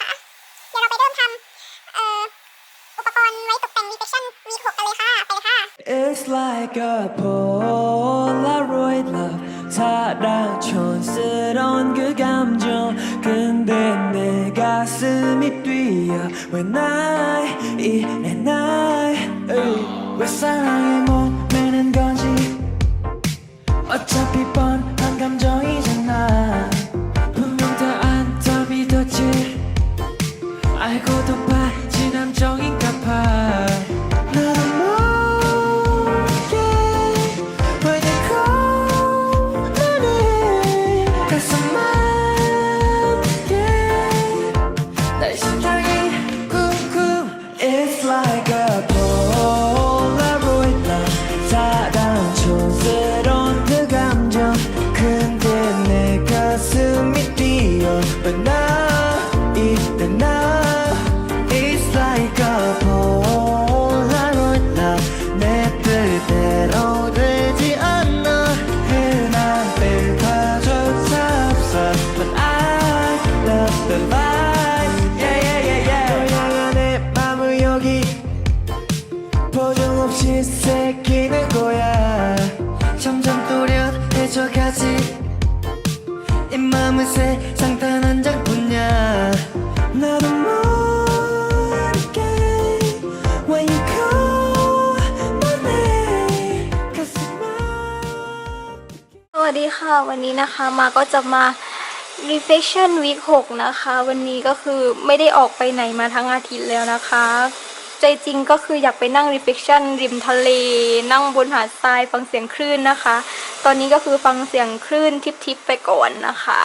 นะคะ เดี๋ยวเราไปเริ่มทำเอ่ออุปกรณ์ไว้ตกแต่ง reflection วีหกกันเลยค่ะ ไปเลยค่ะ It's like a Polaroid love 사랑촌스러운 그 감정 근데 내 가슴이 뛰어 When I 이래 날 왜 사랑해 like 또렷해져가지 이 맘은 세상 단 한 장뿐이야 나도 모르게 When you call my name 가슴 아프게 สวัสดีค่ะ วันนี้นะคะมาก็จะมา reflection week 6 นะคะ วันนี้ก็คือไม่ได้ออกไปไหนมาทั้งอาทิตย์แล้วนะคะ ใจจริงก็คืออยากไปนั่ง reflection ริมทะเล นั่งบนหาดทรายฟังเสียงคลื่นนะคะ ตอนนี้ก็คือฟังเสียงคลื่นทิพๆไปก่อนนะคะ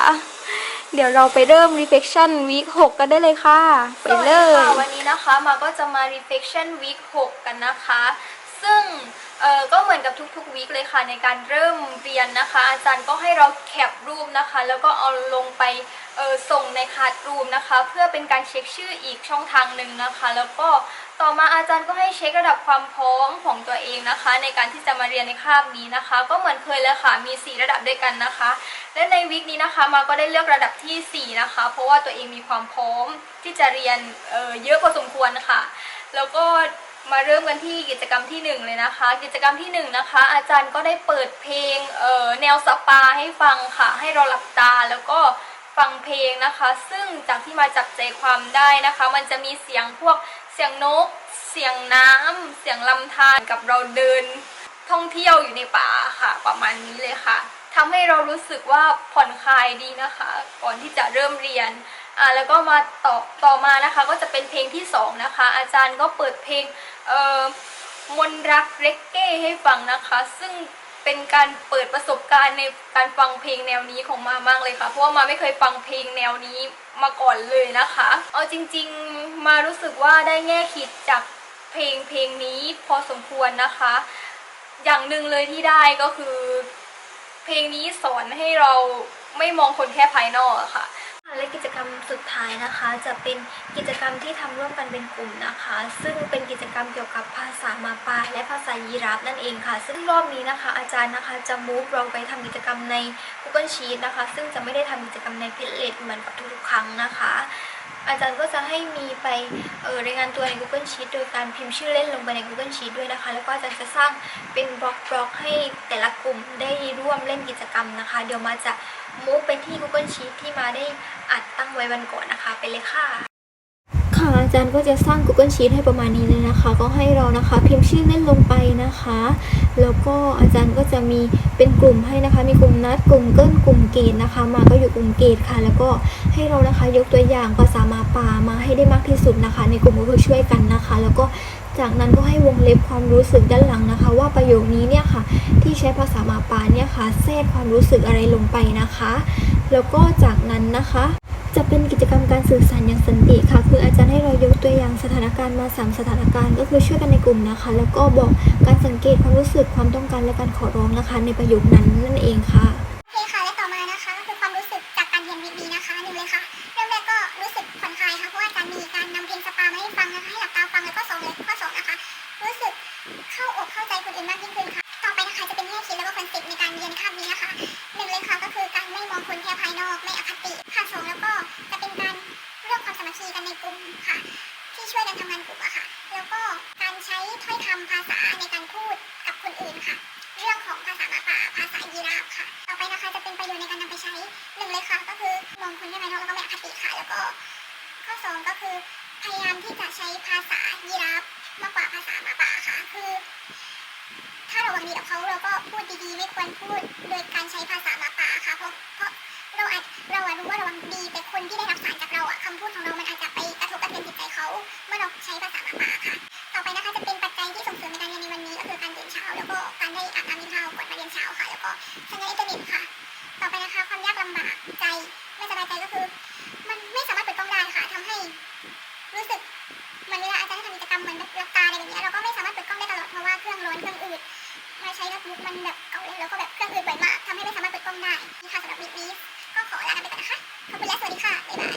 เดี๋ยวเราไปเริ่ม reflection week 6 กันได้เลยค่ะ ไปเลยวันนี้นะคะมาก็จะมา reflection week 6 กันนะคะ ซึ่งก็เหมือนกับทุกๆวีคเลยค่ะในการเริ่มเรียนนะคะ อาจารย์ก็ให้เราแคปรูปนะคะ แล้วก็เอาลงไปส่งในคาดรูมนะคะ เพื่อเป็นการเช็คชื่ออีกช่องทางหนึ่งนะคะ แล้วก็ต่อมาอาจารย์ก็ให้เช็คระดับความพร้อมของตัวเองนะคะ ในการที่จะมาเรียนในคาบนี้นะคะ ก็เหมือนเคยเลยค่ะมี 4 ระดับด้วยกันนะคะ และในวีคนี้นะคะมาก็ได้เลือกระดับที่ 4 นะคะ เพราะว่าตัวเองมีความพร้อมที่จะเรียนเเยอะพอสมควรค่ะ แล้วก็ มาเริ่มกันที่กิจกรรมที่หนึ่งเลยนะคะ กิจกรรมที่หนึ่งนะคะ อาจารย์ก็ได้เปิดเพลงเอ่อแนวสปาให้ฟังค่ะ ให้เราหลับตาแล้วก็ฟังเพลงนะคะ ซึ่งจากที่มาจับใจความได้นะคะ มันจะมีเสียงพวกเสียงนก เสียงน้ำเสียงลำธารกับเราเดิน ท่องเที่ยวอยู่ในป่าค่ะ ประมาณนี้เลยค่ะทำให้เรารู้สึกว่าผ่อนคลายดีนะคะ ก่อนที่จะเริ่มเรียนอ่าแล้วก็มาต่อต่อมานะคะ ก็จะเป็นเพลงที่สองนะคะอาจารย์ก็เปิดเพลง เอ่อมนรักเรกเก้ให้ฟังนะคะ ซึ่งเป็นการเปิดประสบการณ์ในการฟังเพลงแนวนี้ของมามากเลยค่ะ เพราะว่ามาไม่เคยฟังเพลงแนวนี้มาก่อนเลยนะคะ เอาจริงๆมารู้สึกว่าได้แง่คิดจากเพลงเพลงนี้พอสมควรนะคะ อย่างหนึ่งเลยที่ได้ก็คือ เพลงนี้สอนให้เราไม่มองคนแค่ภายนอกค่ะ และกิจกรรมสุดท้ายนะคะจะเป็นกิจกรรมที่ทำร่วมกันเป็นกลุ่มนะคะ ซึ่งเป็นกิจกรรมเกี่ยวกับภาษามาปาและภาษายีราฟนั่นเองค่ะ ซึ่งรอบนี้นะคะ อาจารย์นะคะจะมูฟเราไปทำกิจกรรมใน Google Sheet นะคะ ซึ่งจะไม่ได้ทำกิจกรรมใน Padlet เหมือนกับทุกๆครั้งนะคะอาจารย์ก็จะให้มีไปเออรายงานตัวใน Google Sheet โดยการพิมพ์ชื่อเล่นลงไปใน Google Sheet ด้วยนะคะ แล้วก็อาจารย์จะสร้างเป็นบล็อกบล็อกๆให้แต่ละกลุ่มได้ร่วมเล่นกิจกรรมนะคะ เดี๋ยวมาจะ มูฟไปที่ Google Sheet ที่มาได้อัดตั้งไว้วันก่อนนะคะ ไปเลยค่ะ ค่ะอาจารย์ก็จะสร้าง Google Sheet ให้ประมาณนี้เลยนะคะ ก็ให้เรานะคะ พิมพ์ชื่อเล่นลงไปนะคะ แล้วก็อาจารย์ก็จะมีเป็นกลุ่มให้นะคะ มีกลุ่มนัดกลุ่มเกิลกลุ่มเกณฑ์นะคะ มาก็อยู่กลุ่มเกณฑ์ค่ะ แล้วก็ให้เรานะคะยกตัวอย่างภาษามาปามาให้ได้มากที่สุดนะคะ ในกลุ่มก็คือช่วยกันนะคะ แล้วก็ จากนั้นก็ให้วงเล็บความรู้สึกด้านหลังนะคะ ว่าประโยคนี้เนี่ยค่ะ ที่ใช้ภาษามาปาเนี่ยค่ะแทรกความรู้สึกอะไรลงไปนะคะ แล้วก็จากนั้นนะคะ จะเป็นกิจกรรมการสื่อสารอย่างสันติค่ะ คืออาจารย์ให้เรายกตัวอย่างสถานการณ์มาสามสถานการณ์ ก็คือช่วยกันในกลุ่มนะคะ แล้วก็บอกการสังเกตความรู้สึกความต้องการและการขอร้องนะคะ ในประโยคนั้นนั่นเองค่ะ นะคะฟังแล้วก็สองเลยข้อสองนะคะรู้สึกเข้าอกเข้าใจคนอื่นมากยิ่งขึ้นค่ะ ต่อไปนะคะจะเป็นแง่คิดแล้วก็คอนเซ็ปต์ในการเรียนคาบนี้นะคะหนึ่งเลยค่ะก็คือการไม่มองคนแค่ภายนอกไม่อคติค่ะสองแล้วก็จะเป็นการเรื่องความสามัคคีกันในกลุ่มค่ะ ที่ช่วยกันทำงานกลุ่มอะค่ะ แล้วก็การใช้ถ้อยคำภาษาในการพูดกับตื่นค่ะ เรื่องของภาษาหมาป่าภาษายีราฟค่ะ ต่อไปนะคะจะเป็นประโยชน์ในการนำไปใช้หนึ่งเลยค่ะก็คือมองคนให้ไร้เนาะแล้วก็ไม่อคติค่ะ แล้วก็ข้อสองก็คือ พยายามที่จะใช้ภาษายีราฟมากกว่าภาษาหมาป่าค่ะ คือ ถ้าเราหวังดีกับเขาเราก็พูดดีๆ ไม่ควรพูดโดยการใช้ภาษาหมาป่าค่ะเพราะเพราะเราอาจเราอะรู้ว่าเราหวังดีแต่คนที่ได้รับสารจากเราอะคำพูดของเรามันอาจจะไปกระทบกระเทือนจิตใจเขาเมื่อเราใช้ภาษาหมาป่าค่ะ ต่อไปนะคะจะเป็นปัจจัยที่ส่งเสริมในการเรียนในวันนี้ก็คือการตื่นเช้า แล้วก็การได้อ่าบน้ำกินข้าวก่อนมาเรียนเช้าค่ะ แล้วก็สัญญาณอินเทอร์เน็ตค่ะ เครื่องร้อนเครื่องอืดมาใช้โน้ตบุ๊กมันแบบเกาเองแล้วก็แบบเครื่องอืดบ่อยมากทำให้ไม่สามารถเปิดกล้องได้นี่ค่ะสำหรับวิดนี้ก็ขอลาไปก่อนนะคะขอบคุณและสวัสดีค่ะบ๊ายบาย